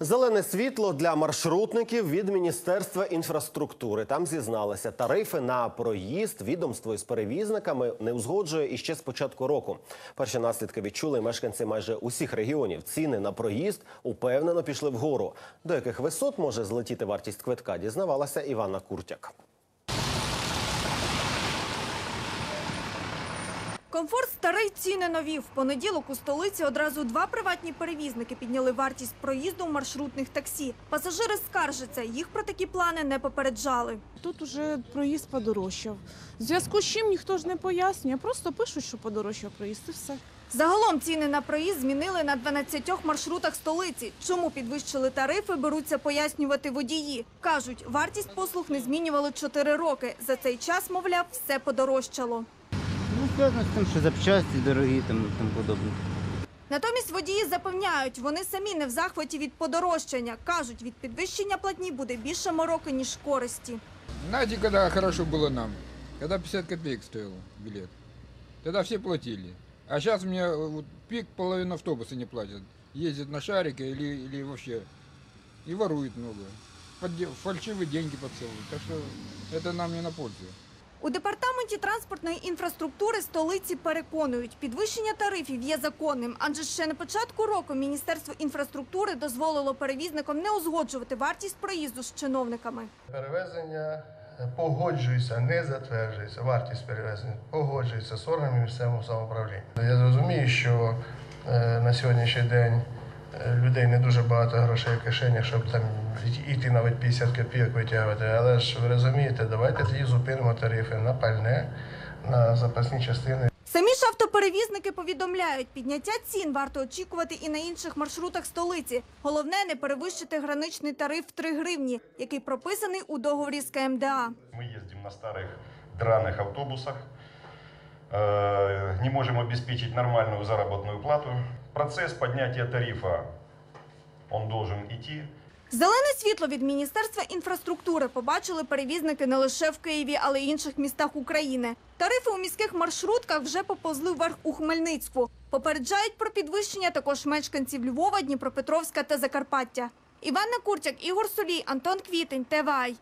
Зелене світло для маршрутників від Міністерства інфраструктури. Там зізналися, тарифи на проїзд відомство із перевізниками не узгоджує іще з початку року. Перші наслідки відчули мешканці майже усіх регіонів. Ціни на проїзд упевнено пішли вгору. До яких висот може злетіти вартість квитка, дізнавалася Івана Куртяк. Комфорт старий ціни нові. В понеділок у столиці одразу два приватні перевізники підняли вартість проїзду маршрутних таксі. Пасажири скаржаться, їх про такі плани не попереджали. Тут уже проїзд подорожчав. В зв'язку з чим ніхто ж не пояснює, просто пишуть, що подорожчав проїзд і все. Загалом ціни на проїзд змінили на 12 маршрутах столиці. Чому підвищили тарифи, беруться пояснювати водії. Кажуть, вартість послуг не змінювали 4 роки. За цей час, мовляв, все подорожчало Ну, зв'язано з тим, що запчасті дорогі там і тому подобне. Натомість водії запевняють, вони самі не в захваті від подорожчання. Кажуть, від підвищення платні буде більше мороки, ніж користі. Знаете, когда хорошо было нам? Когда 50 копеек стоил билет. Тогда все платили. А сейчас мне э, вот, пик половину автобуса не платят. Ездят на шарике или, или вообще. И воруют много. Подде- Фальшивые деньги подсовывают. Так что это нам не на пользу. У департаменті транспортної інфраструктури столиці переконують, підвищення тарифів є законним, адже ще на початку року Міністерство інфраструктури дозволило перевізникам не узгоджувати вартість проїзду з чиновниками. Перевезення погоджується, не затверджується. Вартість перевезення погоджується з органами місцевого самоуправління. Я зрозумію, що е, на сьогоднішній день людей не дуже багато грошей в кишенях, щоб там йти навіть 50 копійок витягувати. Але ж ви розумієте, давайте тоді зупинимо тарифи на пальне, на запасні частини. Самі ж автоперевізники повідомляють, підняття цін варто очікувати і на інших маршрутах столиці. Головне не перевищити граничний тариф в 3 гривні, який прописаний у договорі з КМДА. Мы ездим на старых драных автобусах, э, не можем обеспечить нормальную заработную плату. Процесс поднятия тарифа, он должен идти. Зелене світло від Міністерства інфраструктури побачили перевізники не лише в Києві, але й інших містах України. Тарифи у міських маршрутках вже поповзли вверх у Хмельницьку. Попереджають про підвищення також мешканців Львова, Дніпропетровська та Закарпаття. Іванна Курчак, Ігор Солій, Антон Квітень, ТВАЙ.